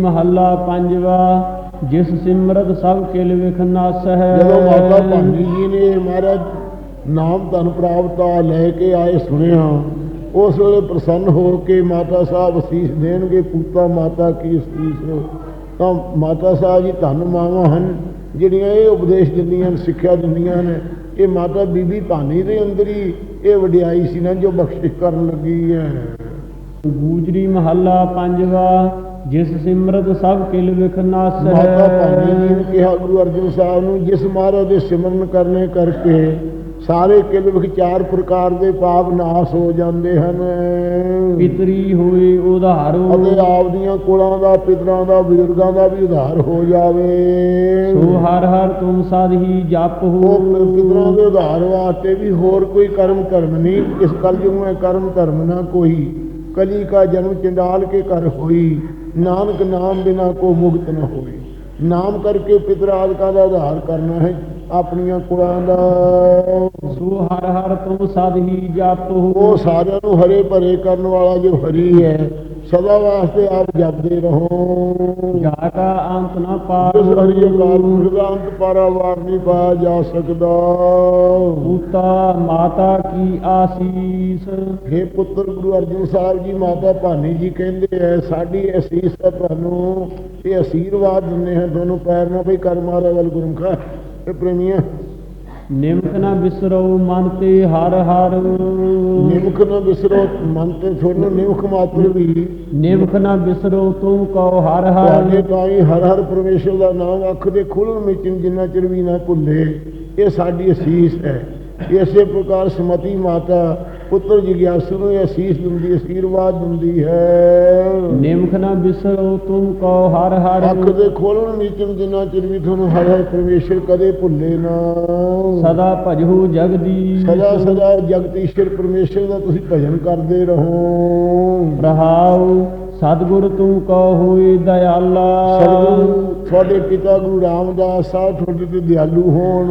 ਮਹੱਲਾ ਪੰਜਵਾ ਜਿਸ ਸਿਮਰਤ ਸਭ ਕਿਲ ਵਿਖ ਨਾਸ ਹੈ ਜਦੋਂ ਮਾਤਾ ਭਾਨੀ ਜੀ ਨੇ ਮਹਾਰਾਜ ਨਾਮ ਧਨ ਪ੍ਰਾਪਤਾ ਲੈ ਕੇ ਆਏ ਸੁਣਿਆ ਉਸ ਵੇਲੇ ਪ੍ਰਸੰਨ ਹੋ ਕੇ ਮਾਤਾ ਸਾਹਿਬ ਅਸੀਸ ਦੇਣਗੇ ਪੂਤਾ ਮਾਤਾ ਕੀ ਅਸੀਸ? ਤਾਂ ਮਾਤਾ ਸਾਹਿਬ ਜੀ ਧੰਨ ਮਾਵਾਂ ਹਨ ਜਿਹੜੀਆਂ ਇਹ ਉਪਦੇਸ਼ ਦਿੰਦੀਆਂ ਨੇ ਸਿੱਖਿਆ ਦਿੰਦੀਆਂ ਨੇ ਇਹ ਮਾਤਾ ਬੀਬੀ ਭਾਨੀ ਦੇ ਅੰਦਰ ਹੀ ਇਹ ਵਡਿਆਈ ਸੀ ਨਾ ਜੋ ਬਖਸ਼ਿਸ਼ ਕਰਨ ਲੱਗੀ ਹੈ। ਗੂਜਰੀ ਮਹੱਲਾ ਪੰਜਵਾ ਜਿਸ ਸਿਮਰਤ ਸਭ ਕਿਲ ਵਿਖ ਨਾਸ ਹੈ ਮਾਤਾ ਭਾਨੀ ਜੀ ਨੇ ਕਿਹਾ ਗੁਰੂ ਅਰਜਨ ਸਾਹਿਬ ਨੂੰ ਜਿਸ ਮਹਾਰਾਜ ਦੇ ਸਿਮਰਨ ਕਰਨੇ ਕਰਕੇ ਸਾਰੇ ਕਿਲ ਵਿਖ ਚਾਰ ਪ੍ਰਕਾਰ ਦੇ ਪਾਪ ਨਾਸ ਹੋ ਜਾਂਦੇ ਹਨ। ਪਿਤਰੀ ਹੋਏ ਉਧਾਰੋ ਅਤੇ ਆਪਦੀਆਂ ਕੁਲਾਂ ਦਾ ਪਿਤਰਾਂ ਦਾ ਬਜ਼ੁਰਗਾਂ ਦਾ ਵੀ ਉਧਾਰ ਹੋ ਜਾਵੇ। ਸੋ ਹਰ ਹਰ ਤੁਮ ਸਦ ਹੀ ਜਪ ਹੋ। ਪਿਤਰਾਂ ਦੇ ਉਧਾਰ ਵਾਸਤੇ ਵੀ ਹੋਰ ਕੋਈ ਕਰਮ ਧਰਮ ਨਹੀਂ। ਇਸ ਕਲਯੁਗ ਮੈਂ ਕਰਮ ਧਰਮ ਨਾ ਕੋਈ। ਕਲੀ ਕਾ ਜਨਮ ਚੰਡਾਲ ਕੇ ਕਰ ਹੋਈ। ਨਾਨਕ ਨਾਮ ਬਿਨਾ ਕੋ ਮੁਕਤ ਨ ਹੋਈ ਨਾਮ ਕਰਕੇ ਪਿਤਰ ਆਦਿਕਾਂ ਦਾ ਉਧਾਰ ਕਰਨਾ ਹੈ ਆਪਣੀਆਂ ਕੁਲਾਂ ਦਾ। ਸੋ ਹਰ ਹਰ ਤੁਮ ਸਦ ਹੀ ਜਪ ਉਹ ਸਾਰਿਆਂ ਨੂੰ ਹਰੇ ਭਰੇ ਕਰਨ ਵਾਲਾ ਜੋ ਹਰੀ ਹੈ ਸਦਾ ਵਾਸਤੇ ਆਪ ਜਪਦੇ ਰਹੋ। ਜਾ ਕਾ ਅੰਤ ਨ ਜਿਸ ਹਰੀ ਅਕਾਲ ਪਾਰ ਪੁਰਖ ਦਾ ਅੰਤ ਪਾਰਾਵਾਰ ਨਹੀਂ ਪਾਇਆ ਜਾ ਸਕਦਾ। ਪੂਤਾ ਮਾਤਾ ਕੀ ਆਸੀਸ? हे ਪੁੱਤਰ ਗੁਰੂ ਅਰਜਨ ਸਾਹਿਬ ਜੀ ਮਾਤਾ ਭਾਨੀ ਜੀ ਕਹਿੰਦੇ ਐ ਸਾਡੀ ਅਸੀਸ ਹੈ ਤੁਹਾਨੂੰ ਇਹ ਅਸੀਰਵਾਦ ਦਿੰਦੇ ਹਾਂ ਤੁਹਾਨੂੰ ਪੈਰ ਨਾ ਭਈ ਕਰ ਮਾਰਾ ਵੱਲ ਗੁਰਮਖਾ ਇਹ ਪ੍ਰੇਮੀਆਂ ਨਿਮਕ ਨ ਬਿਸਰੋ ਮਨ ਤੇ ਹਰ ਹਰ। ਨਿਮਕ ਨਾ ਵਿਸਰੋ ਮਨ ਤੇ ਤੁਹਾਨੂੰ ਨਿਮਕ ਮਾਤਰ ਵੀ ਨਿਮਕ ਨ ਬਿਸਰੋ ਤੁਮ ਕਉ ਹਰ ਹਰ। ਤੁਹਾਡੇ ਤਾਈ ਹਰ ਹਰ ਪਰਮੇਸ਼ਰ ਦਾ ਨਾਮ ਅੱਖ ਦੇ ਖੁੱਲਣ ਵਿੱਚ ਜਿੰਨਾ ਚਿਰ ਵੀ ਨਾ ਭੁੱਲੇ ਇਹ ਸਾਡੀ ਅਸੀਸ ਹੈ। ਇਸੇ ਪ੍ਰਕਾਰ ਸਮਤੀ ਮਾਤਾ ਪੁੱਤਰ ਜਿਗਿਆਸੂ ਨੂੰ ਇਹ ਅਸੀਸ ਦਿੰਦੀ ਅਸੀਰਵਾਦ ਦਿੰਦੀ ਹੈ। ਨਿਮਕ ਨ ਬਿਸਰੋ ਤੁਮ ਕਉ ਹਰ ਹਰ ਅੱਖ ਦੇ ਖੋਲਣ ਵਿੱਚ ਜਿੰਨਾ ਚਿਰ ਵੀ ਤੁਹਾਨੂੰ ਹਰ ਹਰ ਪਰਮੇਸ਼ਰ ਕਦੇ ਭੁੱਲੇ ਨਾ। ਸਦਾ ਭਜਹੁ ਜਗਦੀਸ਼ ਸਦਾ ਸਦਾ ਜਗਤੀਸ਼ਰ ਪਰਮੇਸ਼ਰ ਦਾ ਤੁਸੀਂ ਭਜਨ ਕਰਦੇ ਰਹੋ। ਰਹਾਉ ਸਤਿਗੁਰ ਤੂੰ ਕਉ ਹੋਏ ਦਇਆਲਾ। ਸਤਿਗੁਰੂ ਤੁਹਾਡੇ ਪਿਤਾ ਗੁਰੂ ਰਾਮਦਾਸ ਸਾਹਿਬ ਤੁਹਾਡੇ ਤੇ ਦਿਆਲੂ ਹੋਣ।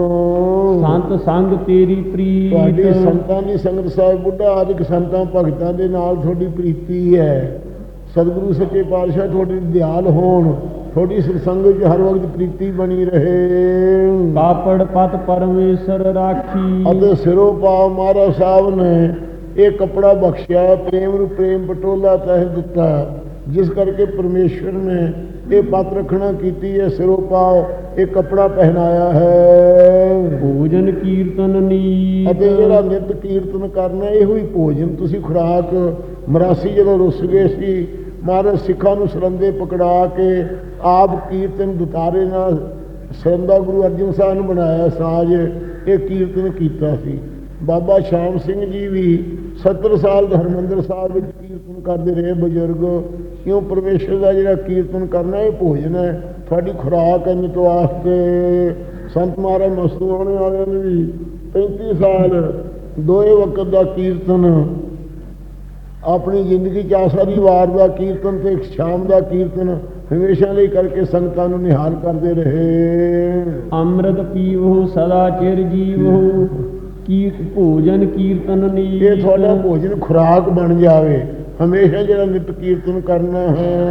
ਸੰਤ ਸੰਗ ਤੇਰੀ ਤੁਹਾਡੀ ਪ੍ਰੀਤ ਸੰਤਾਂ ਦੀ ਸੰਗਤ ਸਾਹਿਬ ਬੁੱਢਾ ਆਦਿਕ ਸੰਤਾਂ ਭਗਤਾਂ ਦੇ ਨਾਲ ਤੁਹਾਡੀ ਪ੍ਰੀਤੀ ਹੈ। ਸਤਿਗੁਰੂ ਸੱਚੇ ਪਾਤਸ਼ਾਹ ਤੁਹਾਡੇ ਦਿਆਲ ਹੋਣ। ਤੁਹਾਡੀ ਸੰਸੰਗ ਵਿੱਚ ਹਰ ਵਕਤ ਪ੍ਰੀਤੀ ਬਣੀ ਰਹੇ। ਕਾਪੜ ਪਤ ਪਰਮੇਸ਼ਰ ਰਾਖੀ। ਅਤੇ ਸਿਰੋਂ ਪਾ ਮਹਾਰਾਜ ਸਾਹਿਬ ਨੇ ਇਹ ਕਪੜਾ ਬਖਸ਼ਿਆ ਪ੍ਰੇਮ ਨੂੰ ਪ੍ਰੇਮ ਪਟੋਲਾ ਤਹਿ ਦਿੱਤਾ ਜਿਸ ਕਰਕੇ ਪਰਮੇਸ਼ਵਰ ਨੇ ਇਹ ਪਤ ਰੱਖਣਾ ਕੀਤੀ ਹੈ ਸਿਰੋਂ ਪਾਓ ਇਹ ਕਪੜਾ ਪਹਿਨਾਇਆ ਹੈ। ਭੋਜਨ ਕੀਰਤਨ ਨੀਤ। ਅਤੇ ਜਿਹੜਾ ਨਿਤ ਕੀਰਤਨ ਕਰਨਾ ਇਹੋ ਹੀ ਭੋਜਨ। ਤੁਸੀਂ ਖੁਰਾਕ ਮਰਾਸੀ ਜਦੋਂ ਰੁੱਸ ਗਏ ਸੀ ਮਹਾਰਾਜ ਸਿੱਖਾਂ ਨੂੰ ਸਰੰਦੇ ਪਕੜਾ ਕੇ ਆਪ ਕੀਰਤਨ ਦੁਤਾਰੇ ਨਾਲ ਸਰੰਦਾ ਗੁਰੂ ਅਰਜਨ ਸਾਹਿਬ ਨੂੰ ਬਣਾਇਆ ਸਾਜ ਇਹ ਕੀਰਤਨ ਕੀਤਾ ਸੀ। ਬਾਬਾ ਸ਼ਾਮ ਸਿੰਘ ਜੀ ਵੀ 70 ਸਾਲ ਹਰਮੰਦਰ ਸਾਹਿਬ ਵਿੱਚ ਕੀਰਤਨ ਕਰਦੇ ਰਹੇ ਬਜ਼ੁਰਗ। ਕਿਉਂ ਪਰਮੇਸ਼ਰ ਦਾ ਜਿਹੜਾ ਕੀਰਤਨ ਕਰਨਾ ਇਹ ਭੋਜਨ ਹੈ। ਤੁਹਾਡੀ ਖੁਰਾਕ ਹੈ ਨਿਤ ਵਾਸਤੇ। ਸੰਤ ਮਹਾਰਾਜ ਮਸਤੂ ਆਉਣੇ ਵਾਲਿਆਂ ਨੇ ਵੀ 35 ਸਾਲ ਦੋਏ ਵਕਤ ਦਾ ਕੀਰਤਨ, ਆਪਣੀ ਜ਼ਿੰਦਗੀ ਚ ਆਸਾਰੀ ਵਾਰ ਦਾ ਕੀਰਤਨ ਤੇ ਇੱਕ ਸ਼ਾਮ ਦਾ ਕੀਰਤਨ ਹਮੇਸ਼ਾ ਲਈ ਕਰਕੇ ਸੰਗਤਾਂ ਨੂੰ ਨਿਹਾਲ ਕਰਦੇ ਰਹੇ। ਅੰਮ੍ਰਿਤ ਪੀਵੋ, ਸਦਾ ਚਿਰ ਜੀਵੋ। ਕੀ ਭੋਜਨ ਕੀਰਤਨ ਨੀਤ। ਇਹ ਤੁਹਾਡਾ ਭੋਜਨ ਖੁਰਾਕ ਬਣ ਜਾਵੇ। ਹਮੇਸ਼ਾ ਜਿਹੜਾ ਨਿਤ ਕੀਰਤਨ ਕਰਨਾ ਹੈ।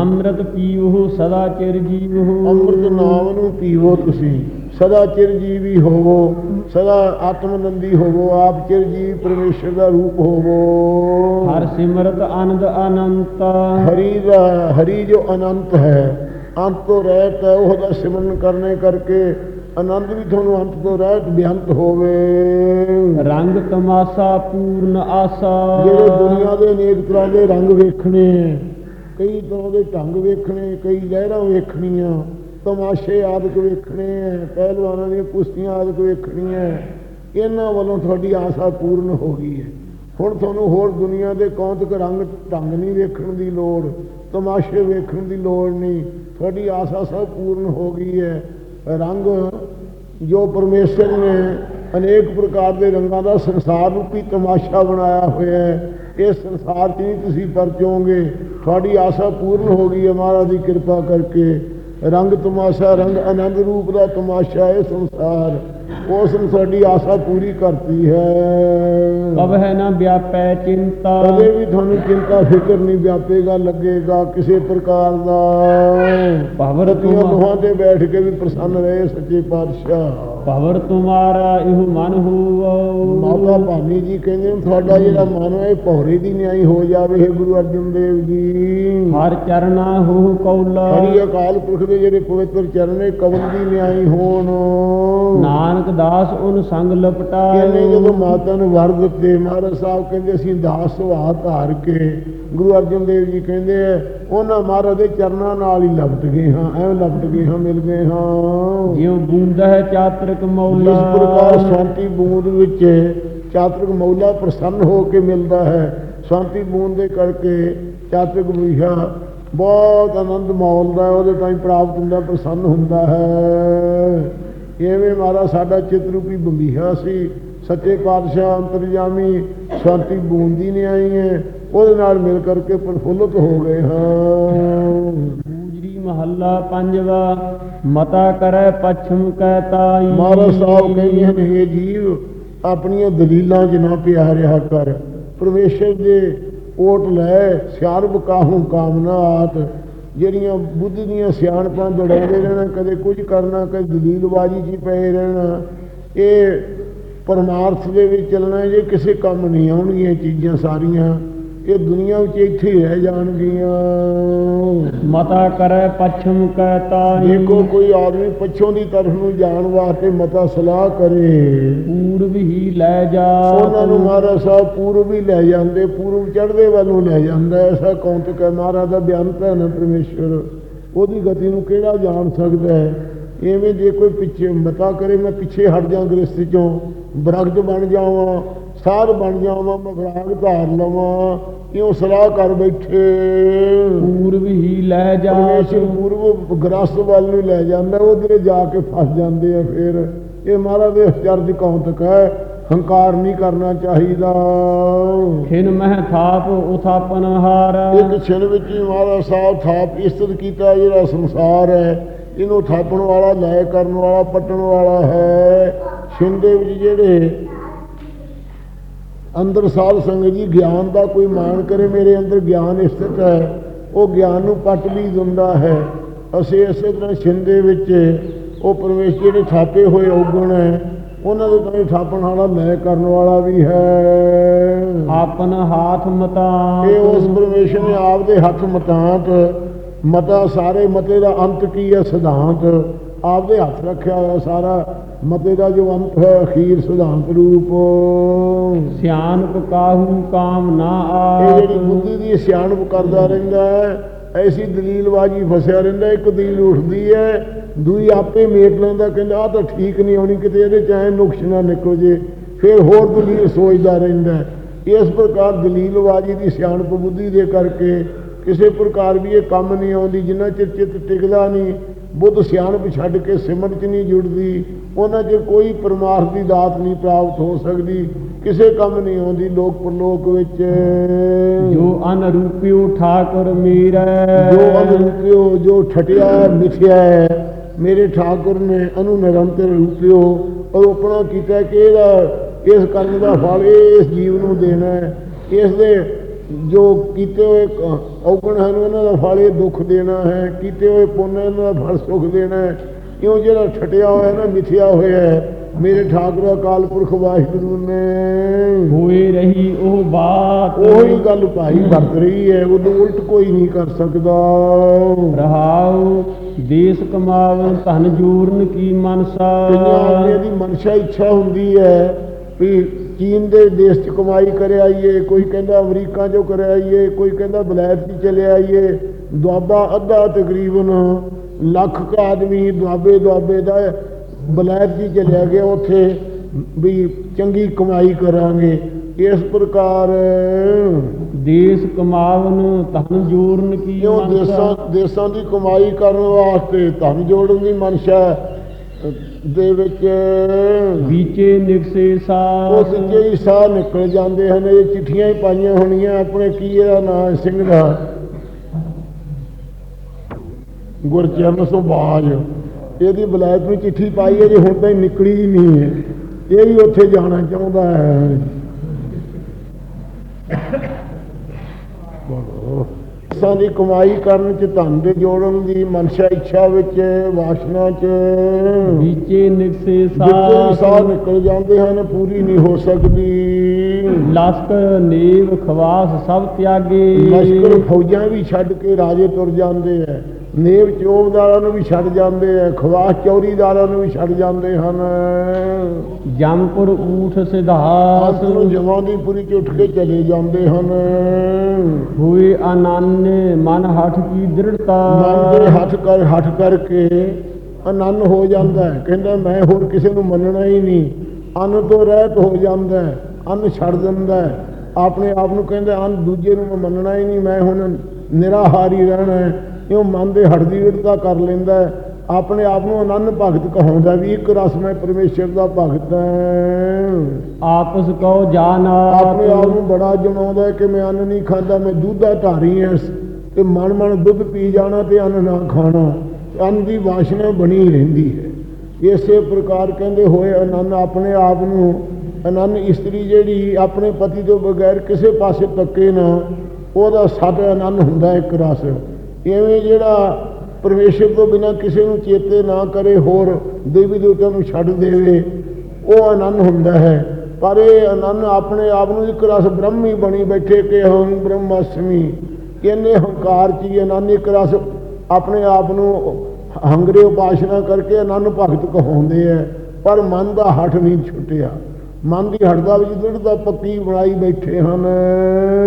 ਅੰਮ੍ਰਿਤ ਪੀਵੋ ਸਦਾ ਚਿਰ ਜੀਵੋ। ਅੰਮ੍ਰਿਤ ਨਾਮ ਨੂੰ ਪੀਵੋ ਤੁਸੀਂ। ਸਦਾ ਚਿਰਜੀਵੀ ਹੋਵੋ। ਸਦਾ ਆਤਮਨੰਦੀ ਹੋਵੋ। ਆਪ ਚਿਰਜੀਵੀ ਪਰਮੇਸ਼ਰ ਦਾ ਰੂਪ ਹੋਵੋ। ਹਰ ਸਿਮਰਤ ਆਨੰਦ ਅਨੰਤ। ਹਰੀ ਦਾ ਹਰੀ ਜੋ ਅਨੰਤ ਹੈ ਅੰਤ ਤੋਂ ਰਹਿਤ ਹੈ ਉਹਦਾ ਸਿਮਰਨ ਕਰਨੇ ਕਰਕੇ ਆਨੰਦ ਵੀ ਤੁਹਾਨੂੰ ਅੰਤ ਤੋਂ ਰਹਿਤ ਬਿਅੰਤ ਹੋਵੇ। ਰੰਗ ਤਮਾਸਾ ਪੂਰਨ ਆਸਾ। ਜਿਹੜੇ ਦੁਨੀਆ ਦੇ ਅਨੇਕ ਤਰ੍ਹਾਂ ਦੇ ਰੰਗ ਵੇਖਣੇ ਕਈ ਤਰ੍ਹਾਂ ਦੇ ਢੰਗ ਵੇਖਣੇ ਕਈ ਲਹਿਰਾਂ ਵੇਖਣੀਆਂ ਤਮਾਸ਼ੇ ਆਦਿਕ ਵੇਖਣੇ ਹੈ, ਪਹਿਲਵਾਨਾਂ ਦੀਆਂ ਕੁਸ਼ਤੀਆਂ ਆਦਿਕ ਵੇਖਣੀਆਂ ਇਹਨਾਂ ਵੱਲੋਂ ਤੁਹਾਡੀ ਆਸਾ ਪੂਰਨ ਹੋ ਗਈ ਹੈ। ਹੁਣ ਤੁਹਾਨੂੰ ਹੋਰ ਦੁਨੀਆ ਦੇ ਕੌਤਕ ਰੰਗ ਢੰਗ ਨਹੀਂ ਵੇਖਣ ਦੀ ਲੋੜ ਤਮਾਸ਼ੇ ਵੇਖਣ ਦੀ ਲੋੜ ਨਹੀਂ। ਤੁਹਾਡੀ ਆਸਾ ਸਭ ਪੂਰਨ ਹੋ ਗਈ ਹੈ। ਰੰਗ ਜੋ ਪਰਮੇਸ਼ਰ ਨੇ ਅਨੇਕ ਪ੍ਰਕਾਰ ਦੇ ਰੰਗਾਂ ਦਾ ਸੰਸਾਰ ਰੂਪੀ ਤਮਾਸ਼ਾ ਬਣਾਇਆ ਹੋਇਆ ਹੈ ਇਸ ਸੰਸਾਰ 'ਚ ਨਹੀਂ ਤੁਸੀਂ ਪਰਚੋਗੇ। ਤੁਹਾਡੀ ਆਸਾ ਪੂਰਨ ਹੋ ਗਈ ਹੈ ਮਹਾਰਾਜ ਦੀ ਕਿਰਪਾ ਕਰਕੇ। ਰੰਗ ਤਮਾਸ਼ਾ, ਰੰਗ ਆਨੰਦ ਰੂਪ ਦਾ ਤਮਾਸ਼ਾ ਹੈ ਸੰਸਾਰ। ਉਸ ਨੇ ਸਾਡੀ ਆਸਾ ਪੂਰੀ ਕਰਤੀ ਹੈ। ਕਬ ਹੈ ਨਾ ਵਿਆਪੈ ਚਿੰਤਾ। ਕਦੇ ਵੀ ਤੁਹਾਨੂੰ ਚਿੰਤਾ ਫਿਕਰ ਨਹੀਂ ਵਿਆਪੇਗਾ ਲੱਗੇਗਾ ਕਿਸੇ ਪ੍ਰਕਾਰ ਦਾ। ਭਵਰ ਤੁਮ ਤੇ ਬੈਠ ਕੇ ਵੀ ਪ੍ਰਸੰਨ ਰਹੇ ਸੱਚੇ ਪਾਤਸ਼ਾਹ। ਭਵਰ ਤੁਮਾਰਾ ਇਹੋ ਮਨ ਹੋਵੋ। ਮਾਤਾ ਭਾਨੀ ਜੀ ਕਹਿੰਦੇ ਨੇ ਤੁਹਾਡਾ ਜਿਹੜਾ ਮਨ ਹੈ ਇਹ ਭੌਰੇ ਦੀ ਨਿਆਈ ਹੋ ਜਾਵੇ ਹੈ ਗੁਰੂ ਅਰਜਨ ਦੇਵ ਜੀ। ਹਰ ਚਰਨਾ ਹੋ ਕੌਲਾ। ਹਰੀ ਅਕਾਲ ਪੁਰਖ ਦੇ ਜਿਹੜੇ ਪਵਿੱਤਰ ਚਰਨ ਨੇ ਕਵਲ ਦੀ ਨਿਆਈ ਹੋਣ। ਨਾਨਕ ਦਾਸ ਉਹਨ ਸੰਗ ਲਪਟਾ ਕਹਿੰਦੇ ਜਦੋਂ ਮਾਤਾ ਨੂੰ ਵਰ ਦਿੱਤੇ ਮਹਾਰਾਜ ਸਾਹਿਬ ਕਹਿੰਦੇ ਅਸੀਂ ਦਾਸ ਸੁਭਾਅ ਧਾਰ ਕੇ ਗੁਰੂ ਅਰਜਨ ਦੇਵ ਜੀ ਕਹਿੰਦੇ ਆ, ਉਹਨਾਂ ਮਹਾਰਾਜ ਦੇ ਚਰਨਾਂ ਨਾਲ ਹੀ ਲਪਟ ਗਏ ਹਾਂ ਐਵੇਂ ਲਪਟ ਗਏ ਹਾਂ ਮਿਲ ਗਏ ਹਾਂ। ਜਿਉ ਬੂੰਦਾ ਹੈ ਚਾਤਰਕ ਮੌਲਾ। ਇਸ ਪ੍ਰਕਾਰ ਸ਼ਾਂਤੀ ਬੂੰਦ ਵਿੱਚ ਚਾਤਰਿਕ ਮੌਲਾ ਪ੍ਰਸੰਨ ਹੋ ਕੇ ਮਿਲਦਾ ਹੈ ਸ਼ਾਂਤੀ ਬੂੰਦ ਦੇ ਕਰਕੇ ਚਾਤਰਿਕ ਵਿਸ਼ਾ ਬਹੁਤ ਆਨੰਦ ਮੌਲਦਾ ਹੈ ਉਹਦੇ ਹੀ ਪ੍ਰਾਪਤ ਹੁੰਦਾ ਪ੍ਰਸੰਨ ਹੁੰਦਾ ਹੈ। ਐਵੇਂ ਮਾਰਾ ਸਾਡਾ ਚਿਤ ਰੂਪੀ ਬੰਬੀਹਾ ਸੀ ਸੱਚੇ ਪਾਤਸ਼ਾਹ ਅੰਤਰਜਾਮੀ ਸ਼ਾਂਤੀ ਬੂੰਦੀ ਨੇ ਆਈ ਹੈ ਉਹਦੇ ਨਾਲ ਮਿਲ ਕਰਕੇ ਪ੍ਰਫੁੱਲਤ ਹੋ ਗਏ ਹਾਂ। ਗੂਜਰੀ ਮਹੱਲਾ ਪੰਜਵਾ ਮਤਾ ਕਰੈ ਪਛਮ ਕੈ ਤਾਈ। ਮਹਾਰਾਜ ਸਾਹਿਬ ਕਹਿੰਦੇ ਹਨ ਇਹ ਜੀਵ ਆਪਣੀਆਂ ਦਲੀਲਾਂ 'ਚ ਨਾ ਪਿਆ ਰਿਹਾ ਕਰ। ਪਰਮੇਸ਼ਰ ਦੇ ਓਟ ਲੈ ਸਿਆਣਪ ਕਾਹੂ ਕਾਮਨਾਤ। ਜਿਹੜੀਆਂ ਬੁੱਧ ਦੀਆਂ ਸਿਆਣਪਾਂ ਦੜਾਉਂਦੇ ਰਹਿਣਾ ਕਦੇ ਕੁਝ ਕਰਨਾ ਕਦੇ ਦਲੀਲਬਾਜ਼ੀ 'ਚ ਪਏ ਰਹਿਣਾ। ਇਹ ਪਰਮਾਰਥ ਦੇ ਵਿੱਚ ਚੱਲਣਾ ਜੇ ਕਿਸੇ ਕੰਮ ਨਹੀਂ ਆਉਣਗੀਆਂ ਚੀਜ਼ਾਂ ਸਾਰੀਆਂ। ਇਹ ਦੁਨੀਆ ਵਿੱਚ ਇੱਥੇ ਹੀ ਰਹਿ ਜਾਣਗੀਆਂ। ਮਤਾ ਕਰੈ ਪਛਮ ਕੈ ਤਾਈ ਦੇਖੋ ਕੋਈ ਆਦਮੀ ਪੱਛੋਂ ਦੀ ਤਰਫ ਨੂੰ ਜਾਣ ਵਾਸਤੇ ਮਤਾ ਸਲਾਹ ਕਰੇ ਪੂਰਬ ਹੀ ਲੈ ਜਾ ਉਹਨਾਂ ਨੂੰ ਮਹਾਰਾਜ ਸਾਹਿਬ ਪੂਰਬ ਹੀ ਲੈ ਜਾਂਦੇ ਪੂਰਬ ਚੜ੍ਹਦੇ ਵੱਲ ਨੂੰ ਲੈ ਜਾਂਦਾ। ਐਸਾ ਕੌਂਤਕ ਹੈ ਮਹਾਰਾਜ ਦਾ ਬਿਆਨ ਹੈ ਨਾ ਪਰਮੇਸ਼ਵਰ। ਉਹਦੀ ਗਤੀ ਨੂੰ ਕਿਹੜਾ ਜਾਣ ਸਕਦਾ ਹੈ? ਐਵੇਂ ਜੇ ਕੋਈ ਪਿੱਛੇ ਮਤਾ ਕਰੇ ਮੈਂ ਪਿੱਛੇ ਹਟ ਜਾ ਗ੍ਰਸਥ ਚੋਂ ਬਰਗਦ ਬਣ ਜਾਵਾਂ ਸਾਧ ਬਣ ਜਾਵਾਂ ਮੈਂ ਵਿਰਾਗ ਧਾਰ ਲਵਾਂ ਕਿਉਂ ਸਲਾਹ ਕਰ ਬੈਠੇ। ਪੂਰਬ ਹੀ ਲੈ ਜਾ। ਪਰਮੇਸ਼ਰ ਪੂਰਬ ਗ੍ਰਸਤ ਵੱਲ ਨੂੰ ਲੈ ਜਾਂਦਾ ਉਧਰੇ ਜਾ ਕੇ ਫਸ ਜਾਂਦੇ ਆ ਫਿਰ। ਇਹ ਮਹਾਰਾਜ ਦੇ ਅਚਰਜ ਕੌਂਤਕ ਹੈ ਹੰਕਾਰ ਨਹੀਂ ਕਰਨਾ ਚਾਹੀਦਾ। ਖਿਨ ਮਹਿ ਥਾਪ ਉਥਾਪਨ ਹਾਰ। ਇੱਕ ਛਿਨ ਵਿੱਚ ਹੀ ਮਹਾਰਾਜ ਸਾਹਿਬ ਥਾਪ ਇਸਤਤ ਕੀਤਾ ਜਿਹੜਾ ਸੰਸਾਰ ਹੈ। ਇਹਨੂੰ ਥਾਪਣ ਵਾਲਾ ਲੈ ਕਰਨ ਵਾਲਾ ਪੱਟਣ ਵਾਲਾ ਹੈ। ਦੇ ਵਿੱਚ ਜਿਹੜੇ ਅੰਦਰ ਸਾਧ ਸੰਗਤ ਜੀ ਗਿਆਨ ਦਾ ਕੋਈ ਮਾਣ ਕਰੇ ਮੇਰੇ ਅੰਦਰ ਗਿਆਨ ਸਥਿਤ ਹੈ। ਉਹ ਗਿਆਨ ਨੂੰ ਪੱਟ ਵੀ ਦਿੰਦਾ ਹੈ। ਅਸੀਂ ਇਸੇ ਤਰ੍ਹਾਂ ਦੇ ਵਿੱਚ ਉਹ ਪਰਮੇਸ਼ਰ ਜਿਹੜੇ ਥਾਪੇ ਹੋਏ ਔਗਣ ਹੈ ਉਹਨਾਂ ਦੇ ਤਾਂ ਥਾਪਣ ਵਾਲਾ ਲੈ ਕਰਨ ਵਾਲਾ ਵੀ ਹੈ। ਆਪਨ ਹਾਥ ਮਤਾ ਇਹ ਉਸ ਪਰਮੇਸ਼ਰ ਨੇ ਆਪ ਦੇ ਹੱਥ ਮਤਾਂਤ ਮਤਾ ਸਾਰੇ ਮਤੇ ਦਾ ਅੰਤ ਕੀ ਹੈ? ਸਿਧਾਂਤ। ਆਪ ਦੇ ਹੱਥ ਰੱਖਿਆ ਹੋਇਆ ਸਾਰਾ ਮਤੇ ਦਾ ਜੋ ਅੰਤ ਹੈ ਅਖੀਰ ਸਿਧਾਂਤ ਰੂਪ। ਸਿਆਨਪ ਕਾਹੂ ਕਾਮ ਨਾ ਇਹ ਜਿਹੜੀ ਬੁੱਧੀ ਦੀ ਸਿਆਣਪ ਕਰਦਾ ਰਹਿੰਦਾ ਹੈ ਐਸੀ ਦਲੀਲਬਾਜੀ ਫਸਿਆ ਰਹਿੰਦਾ ਇੱਕ ਦਲੀਲ ਉੱਠਦੀ ਹੈ। ਦੂਈ ਆਪੇ ਮੇਟ ਲੈਂਦਾ ਕਹਿੰਦਾ ਆ ਤਾਂ ਠੀਕ ਨਹੀਂ ਹੋਣੀ ਕਿਤੇ ਇਹਦੇ ਚ ਐ ਨੁਕਸ ਨਾ ਨਿਕਲ ਜੇ। ਫਿਰ ਹੋਰ ਦਲੀਲ ਸੋਚਦਾ ਰਹਿੰਦਾ। ਇਸ ਪ੍ਰਕਾਰ ਦਲੀਲਬਾਜੀ ਦੀ ਸਿਆਣਪ ਬੁੱਧੀ ਦੇ ਕਰਕੇ ਕਿਸੇ ਪ੍ਰਕਾਰ ਵੀ ਇਹ ਕੰਮ ਨਹੀਂ ਆਉਂਦੀ ਜਿੰਨਾ ਚਿਰ ਚਿੱਤ ਟਿਕਦਾ ਨਹੀਂ ਬੁੱਧ ਸਿਆਣਪ ਛੱਡ ਕੇ ਸਿਮਰਨ ਚ ਨਹੀਂ ਜੁੜਦੀ ਉਹਨਾਂ 'ਚ ਕੋਈ ਪਰਮਾਰਥ ਦੀ ਦਾਤ ਨਹੀਂ ਪ੍ਰਾਪਤ ਹੋ ਸਕਦੀ ਕਿਸੇ ਕੰਮ ਨਹੀਂ ਆਉਂਦੀ ਲੋਕ ਪਰਲੋਕ ਵਿੱਚ। ਜੋ ਅਨਰੂਪਿਓ ਠਾਕੁਰ ਮੇਰਾ। ਜੋ ਅਨਰੂਪਿਓ ਜੋ ਠਟਿਆ ਮਿਥਿਆ ਹੈ ਮੇਰੇ ਠਾਕੁਰ ਨੇ ਅਨੁ ਨਿਰੰਤਰ ਰੂਪਿਓ ਅਰੋਪਣਾ ਕੀਤਾ ਕਿ ਇਹਦਾ ਇਸ ਕਰਮ ਦਾ ਫਲ ਇਸ ਜੀਵ ਨੂੰ ਦੇਣਾ ਹੈ। ਇਸ ਦੇ ਜੋ ਕੀਤੇ ਹੋਏ ਔਗਣ ਹਨ ਉਹਨਾਂ ਦਾ ਫਲ ਇਹ ਦੁੱਖ ਦੇਣਾ ਹੈ ਕੀਤੇ ਹੋਏ ਪੁੰਨ ਇਹਨਾਂ ਦਾ ਫਲ ਸੁਖ ਦੇਣਾ ਹੈ। ਕਿਉਂ ਜਿਹੜਾ ਠਟਿਆ ਹੋਇਆ ਨਾ ਮਿਥਿਆ ਹੋਇਆ ਹੈ ਮੇਰੇ ਠਾਕੁਰ ਅਕਾਲ ਪੁਰਖ ਵਾਹਿਗੁਰੂ ਨੇ। ਹੋਏ ਰਹੀ ਉਹ ਬਾਤ। ਉਹੀ ਗੱਲ ਭਾਈ ਵਰਤ ਰਹੀ ਹੈ ਉਹਨੂੰ ਉਲਟ ਕੋਈ ਨਹੀਂ ਕਰ ਸਕਦਾ। ਰਹਾਉ ਦੇਸ ਕਮਾਵ ਧਨ ਜੂਰਨ ਕੀ ਮਨਸਾ। ਦੀ ਮਨਸ਼ਾ ਇੱਛਾ ਹੁੰਦੀ ਹੈ ਵੀ ਚੀਨ ਦੇ ਦੇਸ਼ 'ਚ ਕਮਾਈ ਕਰ ਆਈਏ ਕੋਈ ਕਹਿੰਦਾ ਅਮਰੀਕਾ 'ਚੋਂ ਕਰ ਆਈਏ ਕੋਈ ਕਹਿੰਦਾ ਬਲੈਤ 'ਚ ਚਲੇ ਆਈਏ ਦੁਆਬਾ ਅੱਧਾ ਤਕਰੀਬਨ ਲੱਖ ਕੁ ਆਦਮੀ ਦੁਆਬੇ ਦੁਆਬੇ ਦਾ ਬਲੈਤ 'ਚ ਚਲਿਆ ਗਿਆ ਉੱਥੇ ਵੀ ਚੰਗੀ ਕਮਾਈ ਕਰਾਂਗੇ। ਇਸ ਪ੍ਰਕਾਰ ਦੇਸ ਕਮਾਵਨ ਧਨ ਜੂਰਨ ਕੀ ਮਨਸਾ? ਦੇਸਾਂ ਦੇਸਾਂ ਦੀ ਕਮਾਈ ਕਰਨ ਵਾਸਤੇ ਧਨ ਜੋੜਨ ਦੀ ਮਨਸ਼ਾ ਦੇ ਵਿੱਚ ਵੀਚੇ ਨਿਕਸੇ ਸਾਸ ਸਿੱਧੇ ਹੀ ਸਾਹ ਨਿਕਲ ਜਾਂਦੇ ਹਨ। ਇਹ ਚਿੱਠੀਆਂ ਹੀ ਪਾਈਆਂ ਹੋਣੀਆਂ। ਆਪਣੇ ਕੀ ਇਹਦਾ ਨਾਂ ਸਿੰਘ ਦਾ। ਗੁਰਚਰਨ ਸੁਭਾਜ। ਇਹਦੀ ਬਲੈਤ ਨੂੰ ਚਿੱਠੀ ਪਾਈ ਹੈ ਜੇ ਹੁਣ ਤਾਂ ਨਿਕਲੀ ਹੀ ਨਹੀਂ ਹੈ। ਇਹ ਵੀ ਉੱਥੇ ਜਾਣਾ ਚਾਹੁੰਦਾ ਹੈ। ਬੋਲੋ। ਸਾਡੀ ਕਮਾਈ ਕਰਨ ਚ ਧਨ ਦੇ ਜੋੜਨ ਦੀ ਮਨਸ਼ਾ ਇੱਛਾ ਵਿੱਚ ਵਾਸ਼ਨਾ ਚ। ਵਿਚੇ ਨਿਕਸੇ ਸਾਹ ਨਿਕਲ ਜਾਂਦੇ ਹਨ ਪੂਰੀ ਨਹੀਂ ਹੋ ਸਕਦੀ। ਲਸਕਰ ਨੀਵ ਖਵਾਸ ਸਭ ਤਿਆਗੇ। ਲਸ਼ਕਰ ਫੌਜਾਂ ਵੀ ਛੱਡ ਕੇ ਰਾਜੇ ਤੁਰ ਜਾਂਦੇ ਐ। ਨੇਵ ਚੋਬਦਾਰਾਂ ਨੂੰ ਵੀ ਛੱਡ ਜਾਂਦੇ ਐ ਖਵਾਸ ਚੌਰੀਦਾਰਾਂ ਨੂੰ ਵੀ ਛੱਡ ਜਾਂਦੇ ਹਨ। ਜਮਪੁਰ ਊਠ ਸਿਧਾਸ ਨੂੰ ਜਵਾਨੀਪੁਰੀ ਚ ਉੱਠ ਕੇ ਚਲੇ ਜਾਂਦੇ ਹਨ। ਹੋਏ ਆਨੰਨ ਮਨ ਹਠ ਕੀ ਦ੍ਰਿੜਤਾ। ਮਨ ਦੇ ਹੱਥ ਕਰ ਹੱਥ ਕਰਕੇ ਆਨੰਦ ਹੋ ਜਾਂਦਾ ਹੈ। ਕਹਿੰਦਾ ਮੈਂ ਹੋਰ ਕਿਸੇ ਨੂੰ ਮੰਨਣਾ ਹੀ ਨਹੀਂ। ਅੰਨ ਤੋਂ ਰਹਿਤ ਹੋ ਜਾਂਦਾ ਹੈ। ਅੰਨ ਛੱਡ ਦਿੰਦਾ ਹੈ। ਆਪਣੇ ਆਪ ਨੂੰ ਕਹਿੰਦਾ ਅੰਨ ਦੂਜੇ ਨੂੰ ਮੰਨਣਾ ਹੀ ਨਹੀਂ। ਮੈਂ ਹੁਣ ਨਿਰਾਹਾਰੀ ਰਹਿਣਾ ਹੈ। ਇਉਂ ਮਨ ਦੇ ਹੱਡ ਦੀ ਵਿਰਤਾ ਕਰ ਲੈਂਦਾ ਆਪਣੇ ਆਪ ਨੂੰ ਆਨੰਦ ਭਗਤ ਕਹਾਉਂਦਾ ਵੀ ਇੱਕ ਰਸ ਮੈਂ ਪਰਮੇਸ਼ਰ ਦਾ ਭਗਤ ਹਾਂ। ਆਪਸ ਕਉ ਜਾਨਾਤ ਆਪਣੇ ਆਪ ਨੂੰ ਬੜਾ ਜਣਾਉਂਦਾ ਕਿ ਮੈਂ ਅੰਨ ਨਹੀਂ ਖਾਂਦਾ ਮੈਂ ਦੁੱਧ ਧਾਰੀ ਹਾਂ ਤੇ ਮਨ ਮਨ ਦੁੱਧ ਪੀ ਜਾਣਾ ਤੇ ਅੰਨ ਨਾ ਖਾਣਾ। ਅੰਨ ਦੀ ਵਾਸ਼ਨਾ ਬਣੀ ਰਹਿੰਦੀ ਹੈ। ਇਸੇ ਪ੍ਰਕਾਰ ਕਹਿੰਦੇ ਹੋਏ ਆਨੰਦ ਆਪਣੇ ਆਪ ਨੂੰ ਆਨੰਦ ਇਸਤਰੀ ਜਿਹੜੀ ਆਪਣੇ ਪਤੀ ਤੋਂ ਬਗੈਰ ਕਿਸੇ ਪਾਸੇ ਤੱਕੇ ਨਾ ਉਹਦਾ ਸੱਤ ਆਨੰਦ ਹੁੰਦਾ ਇੱਕ ਰਸ। ਇਵੇਂ ਜਿਹੜਾ ਪਰਮੇਸ਼ਰ ਤੋਂ ਬਿਨਾ ਕਿਸੇ ਨੂੰ ਚੇਤੇ ਨਾ ਕਰੇ, ਹੋਰ ਦੇਵੀ ਦੇਵਤਿਆਂ ਨੂੰ ਛੱਡ ਦੇਵੇ, ਉਹ ਆਨੰਦ ਹੁੰਦਾ ਹੈ। ਪਰ ਇਹ ਆਨੰਦ ਆਪਣੇ ਆਪ ਨੂੰ ਇੱਕ ਰਸ ਬ੍ਰਹਮੀ ਬਣੀ ਬੈਠੇ ਕਿ ਹਮ ਬ੍ਰਹਮਾਸਮੀ ਇਹਨੇ ਹੰਕਾਰ ਚ ਹੀ ਆਨੰਦ ਇੱਕ ਰਸ ਆਪਣੇ ਆਪ ਨੂੰ ਹੰਗਰੇ ਉਪਾਸ਼ਨਾ ਕਰਕੇ ਆਨੰਦ ਭਗਤ ਕਹਾਉਂਦੇ ਆ ਪਰ ਮਨ ਦਾ ਹੱਠ ਨਹੀਂ ਛੁੱਟਿਆ। ਮਨ ਦੀ ਹੜਦਾ ਵਿੱਚ ਦ੍ਰਿੜਤਾ ਪੱਕੀ ਬਣਾਈ ਬੈਠੇ ਹਨ।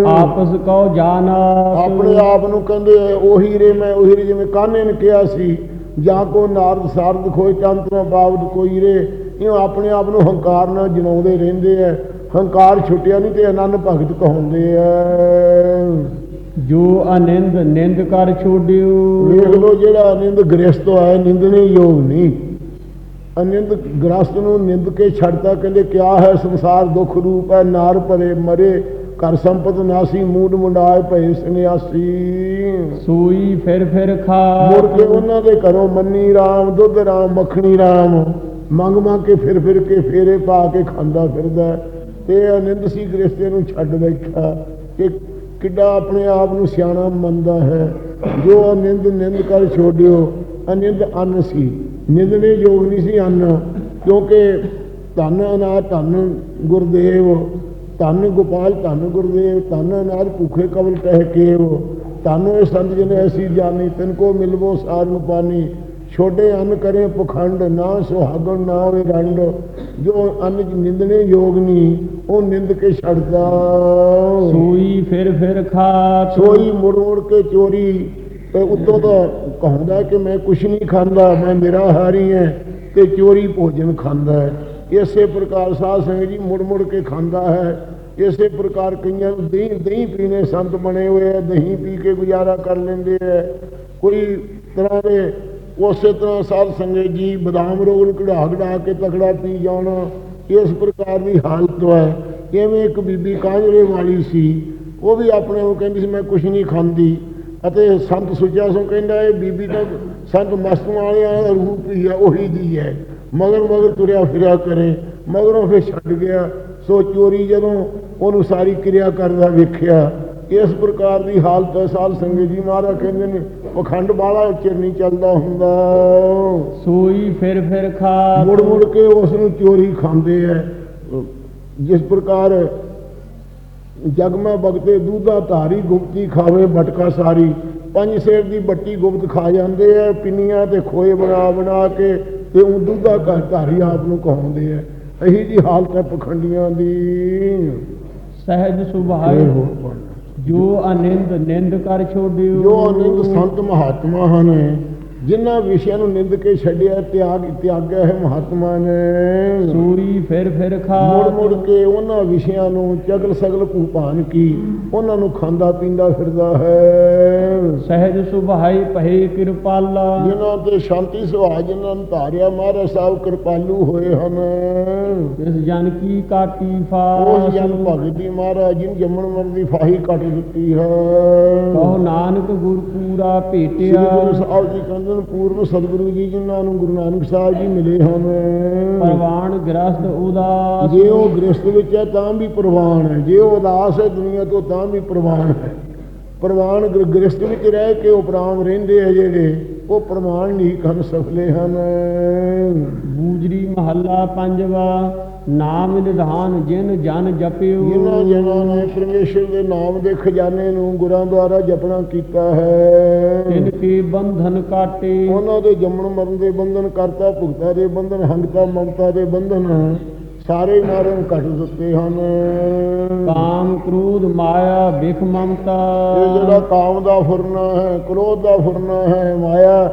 ਆਪਸ ਕਉ ਜਾਨਾਤ ਆਪਣੇ ਆਪ ਨੂੰ ਕਹਿੰਦੇ ਉਹੀ ਰੇ ਮੈਂ ਉਹੀ ਰੇ ਜਿਵੇਂ ਕਾਨੇ ਨੇ ਕਿਹਾ ਸੀ। ਜਾਂ ਕੋ ਨਾਰਦ ਸਾਰਦ ਖੋਏ ਚੰਤਰਾ ਬਾਵਦ ਕੋਈ ਰੇ। ਇਹ ਆਪਣੇ ਆਪ ਨੂੰ ਹੰਕਾਰ ਨਾਲ ਜਨਾਉਂਦੇ ਰਹਿੰਦੇ ਆ। ਹੰਕਾਰ ਛੁੱਟਿਆ ਨਹੀਂ ਤੇ ਆਨੰਦ ਭਗਤ ਕਹਾਉਂਦੇ ਆ। ਜੋ ਅਨੰਦ ਨਿੰਦ ਕਰ ਛੋੜਿਓ ਵੇਖ ਲੋ ਜਿਹੜਾ ਆਨੰਦ ਗ੍ਰਸਤ ਆਇਆ ਨਿੰਦਣੇ ਯੋਗ ਨਹੀਂ। ਆਨੰਦ ਗ੍ਰਸਤ ਨੂੰ ਨਿੰਦ ਕੇ ਛੱਡਦਾ ਕਹਿੰਦੇ ਕਿਆ ਹੈ ਸੰਸਾਰ ਦੁੱਖ ਰੂਪ ਹੈ? ਨਾਰ ਭਰੇ ਮਰੇ ਘਰ ਸੰਪਤ ਨਾਸੀ ਮੂਡ ਮੁੰਡਾਏ ਭਏ ਸੰਿਆਸੀ ਸੋਈ ਫਿਰ ਫਿਰ ਖਾ ਮੁੜ ਕੇ ਉਹਨਾਂ ਦੇ ਘਰੋਂ ਮੰਨੀ ਰਾਮ ਦੁੱਧ ਰਾਮ ਮੱਖਣੀ ਰਾਮ। ਮੰਗ ਮੰਗ ਕੇ ਫਿਰ ਫਿਰ ਕੇ ਫੇਰੇ ਪਾ ਕੇ ਖਾਂਦਾ ਫਿਰਦਾ। ਤੇ ਆਨੰਦ ਸੀ ਗ੍ਰਸਤੇ ਨੂੰ ਛੱਡ ਬੈਠਾ ਕਿ ਕਿੱਡਾ ਆਪਣੇ ਆਪ ਨੂੰ ਸਿਆਣਾ ਮੰਨਦਾ ਹੈ। ਜੋ ਆਨੰਦ ਨਿੰਦ ਕਰ ਛੋੜਿਓ ਆਨੰਦ ਅੰਨ ਸੀ। ਨਿੰਦਣੇ ਯੋਗ ਨਹੀਂ ਸੀ ਅੰਨ ਕਿਉਂਕਿ ਧੰਨ ਅਨਾਥ ਧੰਨ ਗੁਰਦੇਵ ਧੰਨ ਗੋਪਾਲ ਧੰਨ ਗੁਰਦੇਵ ਧੰਨ ਅਨਾਥ ਭੁਖੇ ਕਵਲ ਟਹਿ ਕੇਵ ਧੰਨ ਇਹ ਸੰਤ ਜਨ ਐਸੀ ਜਾਣੀ ਤਿਨ ਕੋ ਮਿਲਵੋ ਸਾਰ ਨੂੰ ਪਾਣੀ ਛੋਡੇ ਅੰਨ ਕਰੇ ਪਖੰਡ ਨਾ ਸੁਹਾਗਣ ਨਾ ਹੋਵੇ ਰੰਡ ਜੋ ਅੰਨ ਨਿੰਦਣੇ ਯੋਗ ਨਹੀਂ ਉਹ ਨਿੰਦ ਕੇ ਛੱਡਦਾ। ਸੋਈ ਫਿਰ ਫਿਰ ਖਾਤ ਸੋਈ ਮੁੜ ਮੁੜ ਕੇ ਚੋਰੀ ਤੇ ਉਤੋਂ ਤਾਂ ਕਹੁੰਦਾ ਕਿ ਮੈਂ ਕੁਛ ਨਹੀਂ ਖਾਂਦਾ, ਮੈਂ ਮੇਰਾ ਹਾਰੀ ਹੈ ਤੇ ਚੋਰੀ ਭੋਜਨ ਖਾਂਦਾ ਹੈ। ਇਸੇ ਪ੍ਰਕਾਰ ਸਾਧ ਸੰਗਤ ਜੀ ਮੁੜ ਮੁੜ ਕੇ ਖਾਂਦਾ ਹੈ। ਇਸੇ ਪ੍ਰਕਾਰ ਕਈਆਂ ਨੂੰ ਦਹੀਂ ਦਹੀਂ ਪੀਣੇ ਸੰਤ ਬਣੇ ਹੋਏ ਆ, ਦਹੀਂ ਪੀ ਕੇ ਗੁਜ਼ਾਰਾ ਕਰ ਲੈਂਦੇ ਆ। ਕੋਈ ਤਰ੍ਹਾਂ ਦੇ, ਉਸੇ ਤਰ੍ਹਾਂ ਸਾਧ ਸੰਗਤ ਜੀ ਬਦਾਮ ਰੋਲ ਕਢਾ ਕਢਾ ਕੇ ਤਕੜਾ ਪੀ ਜਾਣਾ, ਇਸ ਪ੍ਰਕਾਰ ਦੀ ਹਾਲਤ ਹੈ। ਕਿਵੇਂ ਇੱਕ ਬੀਬੀ ਕਾਂਜਰੇ ਵਾਲੀ ਸੀ, ਉਹ ਵੀ ਆਪਣੇ ਨੂੰ ਕਹਿੰਦੀ ਸੀ, ਮੈਂ ਕੁਛ ਨਹੀਂ ਖਾਂਦੀ। ਅਤੇ ਸੰਤ ਸੁਚਾ ਸੋ ਕਹਿੰਦਾ ਇਹ ਬੀਬੀ ਤਾਂ ਸੰਤ ਮਸਤ ਵਾਲਿਆਂ ਦਾ ਰੂਪ ਹੀ ਹੈ ਉਹੀ ਦੀ ਹੈ। ਮਗਰ ਮਗਰ ਤੁਰਿਆ ਫਿਰਿਆ ਕਰੇ ਮਗਰੋਂ ਫਿਰ ਛੱਡ ਗਿਆ। ਸੋ ਚੋਰੀ ਜਦੋਂ ਉਹਨੂੰ ਸਾਰੀ ਕਿਰਿਆ ਕਰਦਾ ਵੇਖਿਆ ਇਸ ਪ੍ਰਕਾਰ ਦੀ ਹਾਲਤ ਹੈ। ਸਾਧ ਸੰਗਤ ਜੀ ਮਹਾਰਾਜ ਕਹਿੰਦੇ ਨੇ ਪਖੰਡ ਵਾਲਾ ਚਿਰ ਨਹੀਂ ਚੱਲਦਾ ਹੁੰਦਾ। ਸੋਈ ਫਿਰ ਫਿਰ ਖਾਤ ਮੁੜ ਮੁੜ ਕੇ ਉਸ ਨੂੰ ਚੋਰੀ ਖਾਂਦੇ ਐ ਜਿਸ ਪ੍ਰਕਾਰ ਜਗ ਮੈਂ ਬਗਤੇ ਦੂਧਾ ਧਾਰੀ ਗੁਪਤੀ ਖਾਵੇ ਬਟਕਾ ਸਾਰੀ। ਪੰਜ ਸੇਰ ਦੀ ਬੱਟੀ ਗੁਪਤ ਖਾ ਜਾਂਦੇ ਐ ਪਿੰਨੀਆਂ ਤੇ ਖੋਏ ਬਣਾ ਬਣਾ ਕੇ ਤੇ ਉਹ ਦੂਧਾ ਘਰ ਧਾਰੀ ਆਪ ਨੂੰ ਕਹਾਉਂਦੇ ਐ। ਇਹੀ ਜੀ ਹਾਲਤ ਹੈ ਪਖੰਡੀਆਂ ਦੀ। ਸਹਿਜ ਸੁਭਾਏ ਪੜ੍ਹ। ਜੋ ਅਨੰਦ ਨਿੰਦ ਕਰ ਛੋੜਿਓ ਜੋ ਅਨੰਦ ਸੰਤ ਮਹਾਤਮਾ ਹਨ ਜਿਨ੍ਹਾਂ ਵਿਸ਼ਿਆਂ ਨੂੰ ਨਿੰਦ ਕੇ ਛੱਡਿਆ ਤਿਆਗ ਤਿਆਗਿਆ ਹੈ ਮਹਾਤਮਾ ਨੇ। ਸੋਈ ਫਿਰ ਫਿਰ ਮੁੜ ਖਾਤ ਮੁੜ ਕੇ ਉਹਨਾਂ ਵਿਸ਼ਿਆਂ ਨੂੰ ਚਗਲ ਸਗਲ ਭੂਪਾਨ ਕੀ ਉਹਨਾਂ ਨੂੰ ਖਾਂਦਾ ਪੀਂਦਾ ਫਿਰਦਾ ਹੈ। ਸਹਿਜ ਸੁਭਾਈ ਪਹਿ ਕਿਰਪਾਲਾ। ਜਿਨ੍ਹਾਂ ਤੇ ਸ਼ਾਂਤੀ ਸੁਭਾਅ ਜਿਨ੍ਹਾਂ ਨੂੰ ਧਾਰਿਆ ਮਹਾਰਾਜ ਸਾਹਿਬ ਕਿਰਪਾਲੂ ਹੋਏ ਹਨ। ਇਸ ਜਨ ਕੀ ਕਾਟੀ ਉਸ ਜਨ ਭਗਤ ਮਹਾਰਾਜ ਜਿਨ ਜੰਮਣ ਮਰਨ ਦੀ ਫਾਹੀ ਕੱਟ ਦਿੱਤੀ ਹੈ। ਕਹੋ ਨਾਨਕ ਗੁਰ ਸ੍ਰੀ ਭੇਟਿਆ। ਗੁਰੂ ਸਾਹਿਬ ਜੀ ਕਹਿੰਦੇ ਪੂਰਬ ਸਤਿਗੁਰੂ ਜੀ ਜਿਨ੍ਹਾਂ ਨੂੰ ਗੁਰੂ ਨਾਨਕ ਸਾਹਿਬ ਜੀ ਮਿਲੇ ਹਨ। ਪਰਵਾਨ ਗ੍ਰਸਤ ਉਦਾਸ। ਜੇ ਉਹ ਗ੍ਰਸਤ ਵਿੱਚ ਹੈ ਤਾਂ ਵੀ ਪ੍ਰਵਾਨ ਹੈ। ਜੇ ਉਹ ਉਦਾਸ ਹੈ ਦੁਨੀਆ ਤੋਂ ਤਾਂ ਵੀ ਪ੍ਰਵਾਨ ਹੈ। ਪ੍ਰਵਾਨ ਗ੍ਰ- ਗ੍ਰਸਤ ਵਿੱਚ ਰਹਿ ਕੇ ਉਪਰਾਮ ਰਹਿੰਦੇ ਆ ਜਿਹੜੇ ਉਹ ਪ੍ਰਮਾਣ ਨਹੀਂ ਕਰਨ ਸਫਲੇ ਹਨ। ਬੂਜਰੀ ਮਹੱਲਾ ਪੰਜਵਾ। ਨਾਮ ਨਿਧਾਨ ਜਿਨ ਜਨ ਜਪਿਓ। ਜਿਨ੍ਹਾਂ ਜਨਾਂ ਨੇ ਪਰਮੇਸ਼ਰ ਦੇ ਨਾਮ ਦੇ ਖਜ਼ਾਨੇ ਨੂੰ ਗੁਰਾਂ ਦੁਆਰਾ ਜਪਣਾ ਕੀਤਾ ਹੈ। ਤਿਨ ਕੀ ਬੰਧਨ ਕਾਟੇ। ਉਹਨਾਂ ਦੇ ਜੰਮਣ ਮਰਨ ਦੇ ਬੰਧਨ ਕਰਤਾ ਭੁਗਤਾ ਦੇ ਬੰਧਨ ਹੰਗਤਾ ਮਮਤਾ ਦੇ ਬੰਧਨ ਸਾਰੇ ਮਾਰਨ ਘਟ ਦਿੱਤੇ ਹਨ। ਕਾਮ ਕ੍ਰੋਧ ਮਾਇਆ ਬਿਖ ਮਮਤਾ। ਇਹ ਜਿਹੜਾ ਕਾਮ ਦਾ ਫੁਰਨਾ ਹੈ ਕ੍ਰੋਧ ਦਾ ਫੁਰਨਾ ਹੈ ਮਾਇਆ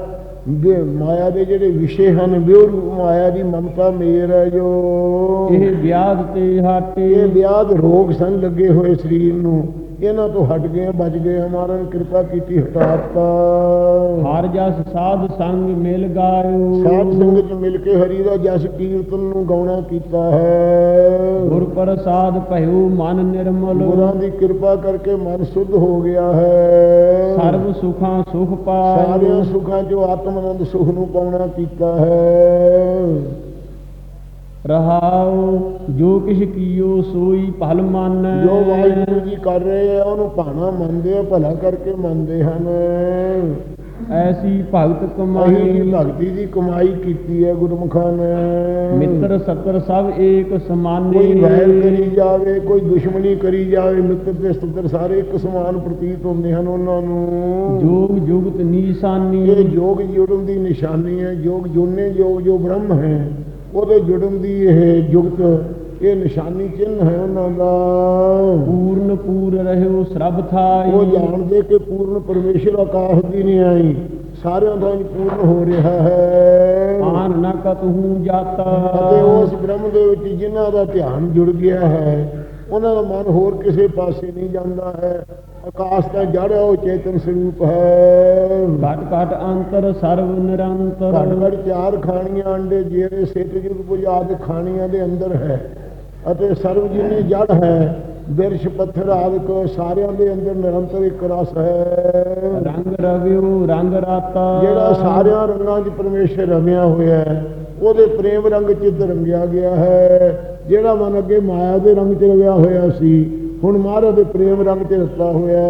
ਦੇ ਮਾਇਆ ਦੇ ਜਿਹੜੇ ਵਿਸ਼ੇ ਹਨ ਬਿਉ ਰੂਪ ਮਾਇਆ ਦੀ ਮਮਤਾ ਮੇਰ ਹੈ ਜੋ। ਇਹ ਵਿਆਦ ਤੇ ਹਾਟੇ। ਇਹ ਵਿਆਦ ਰੋਗ ਸਨ ਲੱਗੇ ਹੋਏ ਸਰੀਰ ਨੂੰ। ਇਹਨਾਂ ਤੋਂ ਹਟ ਗਏ ਬਚ ਗਏ। ਹਮਾਰਨ ਕਿਰਪਾ ਕੀਤੀ ਹਟਾਤਾ ਹਰ ਜਸ ਸਾਧ ਸੰਗ ਮਿਲ ਗਾਇਓ। ਸਾਧ ਸੰਗਤ ਮਿਲ ਕੇ ਹਰੀ ਦਾ ਜਸ ਕੀਰਤਨ ਨੂੰ ਗਾਉਣਾ ਕੀਤਾ ਹੈ। ਗੁਰ ਪ੍ਰਸਾਦ ਭਇਓ ਮਨ ਨਿਰਮਲ। ਗੁਰਾਂ ਦੀ ਕਿਰਪਾ ਕਰਕੇ ਮਨ ਸੁੱਧ ਹੋ ਗਿਆ ਹੈ। ਸਰਬ ਸੁਖਾਂ ਸੁਖ ਸਾਰਿਆਂ ਪਾਇਓ ਸੁਖਾਂ ਚੋਂ ਆਤਮ ਆਨੰਦ ਸੁਖ ਨੂੰ ਪਾਉਣਾ ਕੀਤਾ ਹੈ। ਰਹਾਉ ਜੋ ਕਿਛ ਕੀਓ ਸੋਈ ਭਲ ਮਨ। ਜੋ ਵਾਹਿਗੁਰੂ ਜੀ ਕਰ ਰਹੇ ਆ ਉਹਨੂੰ ਭਾਣਾ ਮੰਨਦੇ ਆ ਭਲਾ ਕਰਕੇ ਮੰਨਦੇ ਹਨ। ਐਸੀ ਭਗਤ ਕਮਾਈ ਭਗਤੀ ਦੀ ਕਮਾਈ ਕੀਤੀ ਹੈ ਗੁਰਮੁਖਾਂ ਨੇ। ਮਿੱਤਰ ਸਤਰ ਸਭ ਏਕ ਸਮਾਨੇ। ਕੋਈ ਵੈਰ ਕਰੀ ਜਾਵੇ ਕੋਈ ਦੁਸ਼ਮਣੀ ਕਰੀ ਜਾਵੇ ਮਿੱਤਰ ਤੇ ਸਤਰ ਸਾਰੇ ਇੱਕ ਸਮਾਨ ਪ੍ਰਤੀਤ ਹੁੰਦੇ ਹਨ ਉਹਨਾਂ ਨੂੰ। ਜੋਗ ਜੁਗਤ ਨੀਸਾਨੀ। ਇਹ ਯੋਗ ਜੁੜਨ ਦੀ ਨਿਸ਼ਾਨੀ ਹੈ ਯੋਗ ਜੁੜਨੇ ਯੋਗ ਜੋ ਬ੍ਰਹਮ ਹੈ ਉਹਦੇ ਜੁੜਨ ਦੀ ਇਹ ਜੁਗਤ ਇਹ ਨਿਸ਼ਾਨੀ ਚਿੰਨ ਹੈ ਉਹਨਾਂ ਦਾ। ਪੂਰਨ ਪੂਰ ਰਹਿਓ ਸਰਬ ਥਾਈ। ਉਹ ਜਾਣਦੇ ਕਿ ਪੂਰਨ ਪਰਮੇਸ਼ਰ ਆਕਾਸ਼ ਦੀ ਨਹੀਂ ਆਈ ਸਾਰਿਆਂ ਦਾ ਹੀ ਪੂਰਨ ਹੋ ਰਿਹਾ ਹੈ। ਆਨ ਨ ਕਤਹੂ ਜਾਤਾ। ਅਤੇ ਉਸ ਬ੍ਰਹਮ ਦੇ ਵਿੱਚ ਜਿਨ੍ਹਾਂ ਦਾ ਧਿਆਨ ਜੁੜ ਗਿਆ ਹੈ ਉਹਨਾਂ ਦਾ ਮਨ ਹੋਰ ਕਿਸੇ ਪਾਸੇ ਨਹੀਂ ਜਾਂਦਾ ਹੈ। ਆਕਾਸ਼ ਦਾ ਜੜ ਉਹ ਚੇਤਨ ਸਰੂਪ ਹੈ। ਘਟ ਘਟ ਅੰਤਰ ਸਰਵ ਘੱਟ ਨਿਰੰਤਰ। ਘੱਟ ਚਾਰ ਖਾਣੀਆਂ ਅੰਡੇ ਜਿਹੜੇ ਸੇਤ ਜੁਗ ਪੁਜਾਦ ਖਾਣੀਆਂ ਦੇ ਅੰਦਰ ਹੈ। ਅਤੇ ਸਰਵ ਜਿਨੇ ਜੜ ਹੈ ਬਿਰਸ਼ ਪੱਥਰ ਆਦਿਕ ਸਾਰਿਆਂ ਦੇ ਅੰਦਰ ਨਿਰੰਤਰ ਇੱਕ ਰਸ ਹੈ। ਰੰਗ ਰਵਿਓ ਰੰਗ ਰਾਤਾ। ਜਿਹੜਾ ਸਾਰਿਆਂ ਰੰਗਾਂ 'ਚ ਪਰਮੇਸ਼ਰ ਰਮਿਆ ਹੋਇਆ ਹੈ ਉਹਦੇ ਪ੍ਰੇਮ ਰੰਗ 'ਚ ਰੰਗਿਆ ਗਿਆ ਹੈ। ਜਿਹੜਾ ਮਨ ਅੱਗੇ ਮਾਇਆ ਦੇ ਰੰਗ 'ਚ ਰਵਿਆ ਹੋਇਆ ਸੀ ਹੁਣ ਮਹਾਰਾਜ ਦੇ ਪ੍ਰੇਮ ਰੰਗ 'ਚ ਰਤਾ ਹੋਇਆ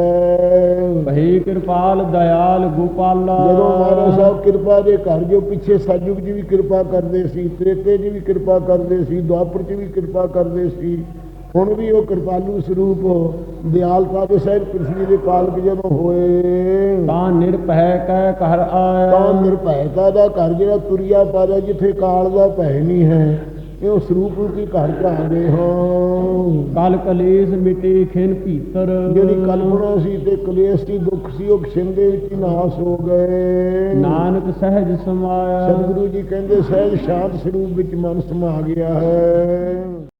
ਭਈ ਕਿਰਪਾਲ ਦਇਆਲ ਗੋਪਾਲਾ। ਜਦੋਂ ਮਹਾਰਾਜ ਸਾਹਿਬ ਕਿਰਪਾ ਦੇ ਘਰ ਜੋ ਪਿੱਛੇ ਸਤਜੁਗ ਜੀ ਵੀ ਕਿਰਪਾ ਕਰਦੇ ਸੀ ਤ੍ਰੇਤੇ ਜੀ ਵੀ ਕਿਰਪਾ ਕਰਦੇ ਸੀ ਦੁਆਪਰ ਜੀ ਵੀ ਕਿਰਪਾ ਕਰਦੇ ਸੀ ਹੁਣ ਵੀ ਉਹ ਕਿਰਪਾਲੂ ਸਰੂਪ ਦਿਆਲਤਾ ਦੇ ਸਹਿਤ ਪ੍ਰਿਥਵੀ ਦੇ ਪਾਲਕ ਜਦੋਂ ਹੋਏ। ਤਾਂ ਨਿਰਭੈ ਕਹਿ ਘਰ ਤਾਂ ਆਇਆ ਨਿਰਭੈਤਾ ਦਾ ਘਰ ਜਿਹੜਾ ਤੁਰਿਆ ਪਾਰਿਆ ਜਿੱਥੇ ਕਾਲ ਦਾ ਭੈ ਨਹੀਂ ਹੈ। ਉਹ ਸਰੂਪ ਰੂਪੀ ਘਰ ਚ ਆ ਗਏ ਹਾਂ? ਕਲ ਕਲੇਸ਼ ਮਿਟੇ ਖਿਨ ਭੀਤਰ। ਜਿਹੜੀ ਕਲਪਨਾ ਸੀ ਤੇ ਕਲੇਸ਼ ਦੀ ਦੁੱਖ ਸੀ ਉਹ ਛਿੰਦੇ ਵਿੱਚ ਹੀ ਨਾਸ ਹੋ ਗਏ। ਨਾਨਕ ਸਹਿਜ ਸਮਾਇਆ। ਸਤਿਗੁਰੂ ਜੀ ਕਹਿੰਦੇ ਸਹਿਜ ਸ਼ਾਂਤ ਸਰੂਪ ਵਿੱਚ ਮਨ ਸਮਾ ਗਿਆ ਹੈ।